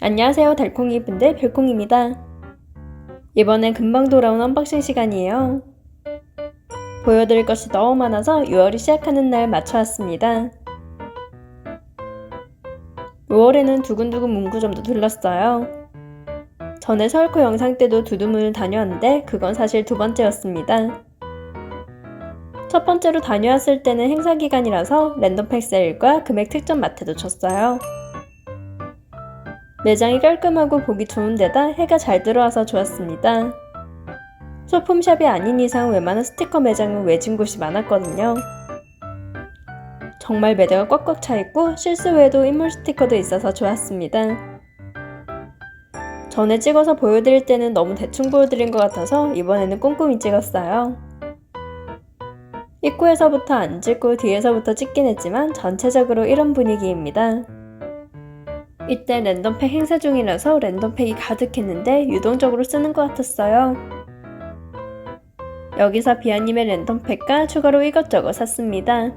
안녕하세요 달콩이 분들 별콩입니다. 이번엔 금방 돌아온 언박싱 시간이에요. 보여드릴 것이 너무 많아서 6월이 시작하는 날 맞춰왔습니다. 5월에는 두근두근 문구점도 들렀어요. 전에 서울코 영상 때도 두두문을 다녀왔는데 그건 사실 두 번째였습니다. 첫 번째로 다녀왔을 때는 행사 기간이라서 랜덤팩 세일과 금액 특전 마트도 쳤어요. 매장이 깔끔하고 보기 좋은 데다 해가 잘 들어와서 좋았습니다. 소품샵이 아닌 이상 웬만한 스티커 매장은 외진 곳이 많았거든요. 정말 매대가 꽉꽉 차 있고 실수 외에도 인물 스티커도 있어서 좋았습니다. 전에 찍어서 보여드릴 때는 너무 대충 보여드린 것 같아서 이번에는 꼼꼼히 찍었어요. 입구에서부터 안 찍고 뒤에서부터 찍긴 했지만 전체적으로 이런 분위기입니다. 이때 랜덤팩 행사 중이라서 랜덤팩이 가득했는데 유동적으로 쓰는 것 같았어요. 여기서 비아님의 랜덤팩과 추가로 이것저것 샀습니다.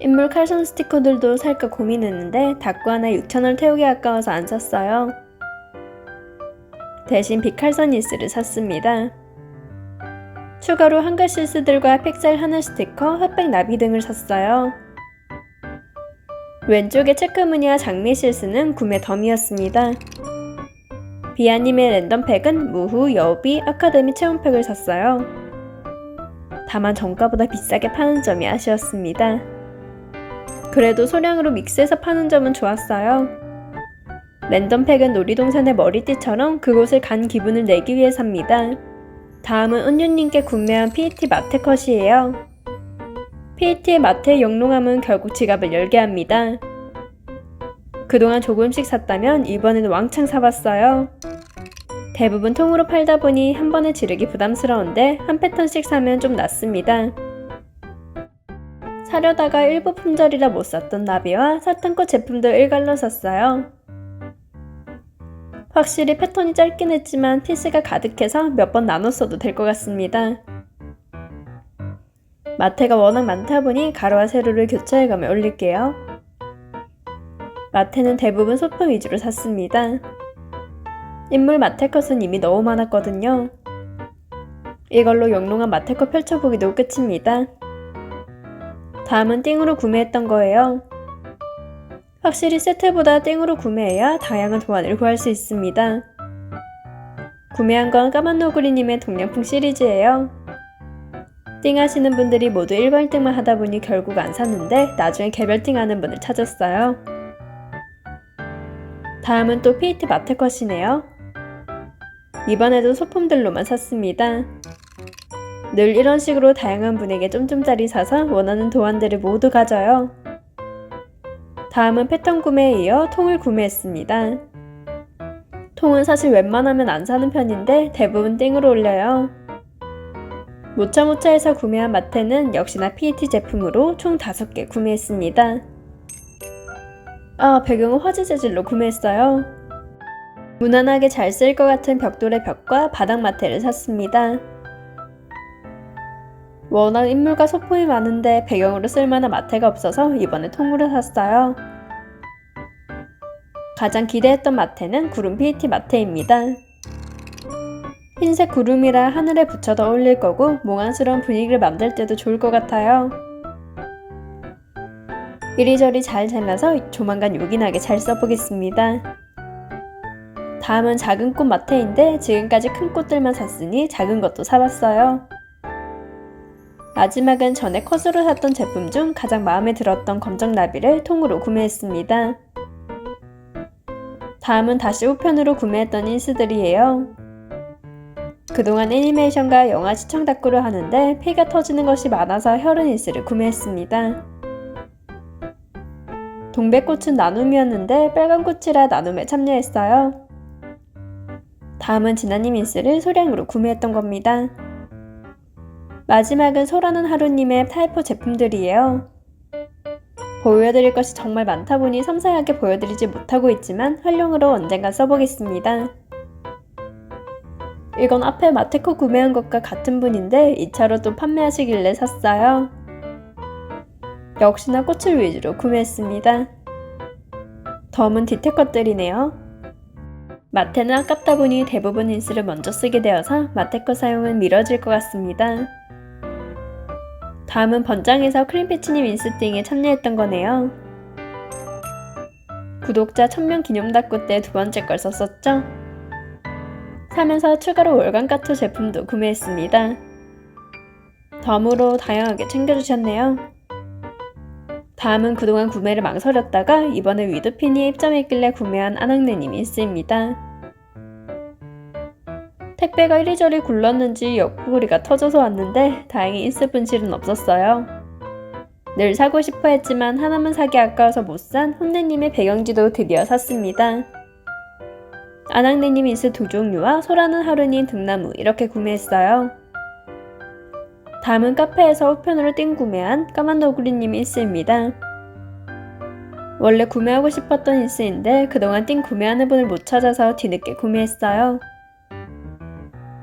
인물 칼선 스티커들도 살까 고민했는데 닭구 하나 6,000원 태우기 아까워서 안 샀어요. 대신 비칼선 이스를 샀습니다. 추가로 한글 실스들과 팩셀 하나 스티커, 핫백 나비 등을 샀어요. 왼쪽의 체크무늬와 장미 실스는 구매 덤이었습니다. 비아님의 랜덤팩은 무후, 여비, 아카데미 체험팩을 샀어요. 다만 정가보다 비싸게 파는 점이 아쉬웠습니다. 그래도 소량으로 믹스해서 파는 점은 좋았어요. 랜덤팩은 놀이동산의 머리띠처럼 그곳을 간 기분을 내기 위해 삽니다. 다음은 은유님께 구매한 PET 마테컷이에요. PET의 마테 영롱함은 결국 지갑을 열게 합니다. 그동안 조금씩 샀다면 이번에는 왕창 사봤어요. 대부분 통으로 팔다 보니 한 번에 지르기 부담스러운데 한 패턴씩 사면 좀 낫습니다. 사려다가 일부 품절이라 못 샀던 나비와 사탕꽃 제품도 일갈로 샀어요. 확실히 패턴이 짧긴 했지만 피스가 가득해서 몇 번 나눠 써도 될 것 같습니다. 마테가 워낙 많다 보니 가로와 세로를 교차해가며 올릴게요. 마테는 대부분 소품 위주로 샀습니다. 인물 마테컷은 이미 너무 많았거든요. 이걸로 영롱한 마테컷 펼쳐보기도 끝입니다. 다음은 띵으로 구매했던 거예요. 확실히 세트보다 띵으로 구매해야 다양한 도안을 구할 수 있습니다. 구매한 건 까만 노구리님의 동양풍 시리즈예요. 띵 하시는 분들이 모두 일반 띵만 하다 보니 결국 안 샀는데 나중에 개별 띵 하는 분을 찾았어요. 다음은 또 PET 마테컷이네요. 이번에도 소품들로만 샀습니다. 늘 이런 식으로 다양한 분에게 좀좀짜리 사서 원하는 도안들을 모두 가져요. 다음은 패턴 구매에 이어 통을 구매했습니다. 통은 사실 웬만하면 안 사는 편인데 대부분 띵으로 올려요. 모차모차에서 구매한 마테는 역시나 PET 제품으로 총 5개 구매했습니다. 아, 배경은 화재 재질로 구매했어요. 무난하게 잘 쓸 것 같은 벽돌의 벽과 바닥 마테를 샀습니다. 워낙 인물과 소품이 많은데 배경으로 쓸만한 마테가 없어서 이번에 통으로 샀어요. 가장 기대했던 마테는 구름 PET 마테입니다. 흰색 구름이라 하늘에 붙여도 어울릴 거고 몽환스러운 분위기를 만들 때도 좋을 것 같아요. 이리저리 잘 잘라서 조만간 요긴하게 잘 써보겠습니다. 다음은 작은 꽃 마테인데 지금까지 큰 꽃들만 샀으니 작은 것도 사봤어요. 마지막은 전에 컷으로 샀던 제품 중 가장 마음에 들었던 검정 나비를 통으로 구매했습니다. 다음은 다시 우편으로 구매했던 인스들이에요. 그동안 애니메이션과 영화 시청 닦구를 하는데 피가 터지는 것이 많아서 혈흔인스를 구매했습니다. 동백꽃은 나눔이었는데 빨간 꽃이라 나눔에 참여했어요. 다음은 진아님 인스를 소량으로 구매했던 겁니다. 마지막은 소라는 하루님의 타이포 제품들이에요. 보여드릴 것이 정말 많다 보니 섬세하게 보여드리지 못하고 있지만 활용으로 언젠가 써보겠습니다. 이건 앞에 마테코 구매한 것과 같은 분인데 2차로 또 판매하시길래 샀어요. 역시나 꽃을 위주로 구매했습니다. 덤은 뒤태 것들이네요. 마테는 아깝다 보니 대부분 인스를 먼저 쓰게 되어서 마테 거 사용은 미뤄질 것 같습니다. 다음은 번장에서 크림피치님 인스팅에 참여했던 거네요. 구독자 1000명 기념 닫고 때 두 번째 걸 썼었죠? 사면서 추가로 월간 카투 제품도 구매했습니다. 덤으로 다양하게 챙겨주셨네요. 다음은 그동안 구매를 망설였다가 이번에 위드핀이 입점했길래 구매한 안학내님 인스입니다. 택배가 이리저리 굴렀는지 옆구리가 터져서 왔는데 다행히 인스 분실은 없었어요. 늘 사고 싶어 했지만 하나만 사기 아까워서 못 산 혼내님의 배경지도 드디어 샀습니다. 안학내님 인스 두 종류와 소라는 하루님 등나무 이렇게 구매했어요. 다음은 카페에서 우편으로 띵 구매한 까만 너구리님 인스입니다. 원래 구매하고 싶었던 인스인데 그동안 띵 구매하는 분을 못 찾아서 뒤늦게 구매했어요.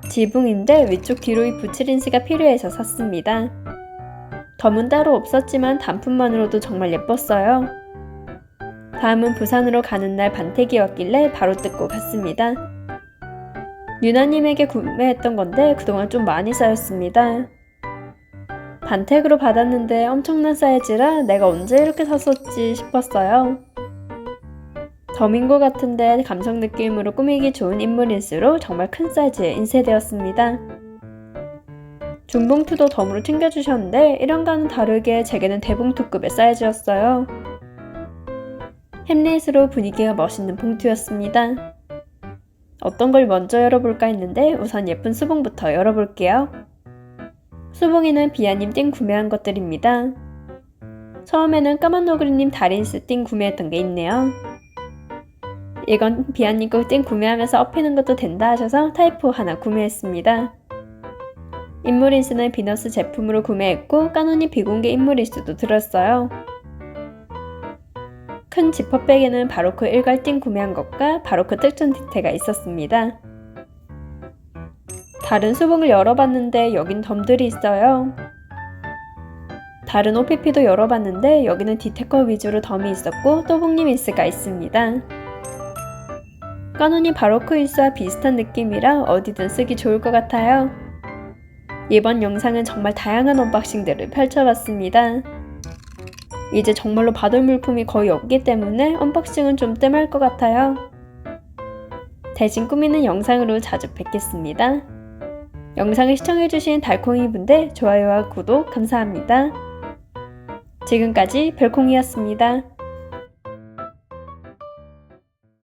지붕인데 위쪽 뒤로 이 붙일 인스가 필요해서 샀습니다. 덤은 따로 없었지만 단품만으로도 정말 예뻤어요. 다음은 부산으로 가는 날 반택이 왔길래 바로 뜯고 갔습니다. 유나님에게 구매했던 건데 그동안 좀 많이 쌓였습니다. 반택으로 받았는데 엄청난 사이즈라 내가 언제 이렇게 샀었지 싶었어요. 것 같은데 감성 느낌으로 꾸미기 좋은 인물일수록 정말 큰 사이즈에 인쇄되었습니다. 중봉투도 덤으로 챙겨주셨는데 이런과는 다르게 제게는 대봉투급의 사이즈였어요. 햄릿으로 분위기가 멋있는 봉투였습니다. 어떤 걸 먼저 열어볼까 했는데 우선 예쁜 수봉부터 열어볼게요. 수봉이는 비아님 띵 구매한 것들입니다. 처음에는 까만 너구리님 다린스 띵 구매했던 게 있네요. 이건 비아님 거띵 구매하면서 업히는 것도 된다 하셔서 타이포 하나 구매했습니다. 인물인스는 비너스 제품으로 구매했고 까노니 비공개 인물일수도 들었어요. 큰 지퍼백에는 바로크 일괄띵 구매한 것과 바로크 특전 디테가 있었습니다. 다른 수봉을 열어봤는데 여긴 덤들이 있어요. 다른 OPP도 열어봤는데 여기는 디테커 위주로 덤이 있었고 또봉님 인스가 있습니다. 까누니 바로크 인스와 비슷한 느낌이라 어디든 쓰기 좋을 것 같아요. 이번 영상은 정말 다양한 언박싱들을 펼쳐봤습니다. 이제 정말로 받을 물품이 거의 없기 때문에 언박싱은 좀 뜸할 것 같아요. 대신 꾸미는 영상으로 자주 뵙겠습니다. 영상을 시청해주신 달콩이 분들 좋아요와 구독 감사합니다. 지금까지 별콩이었습니다.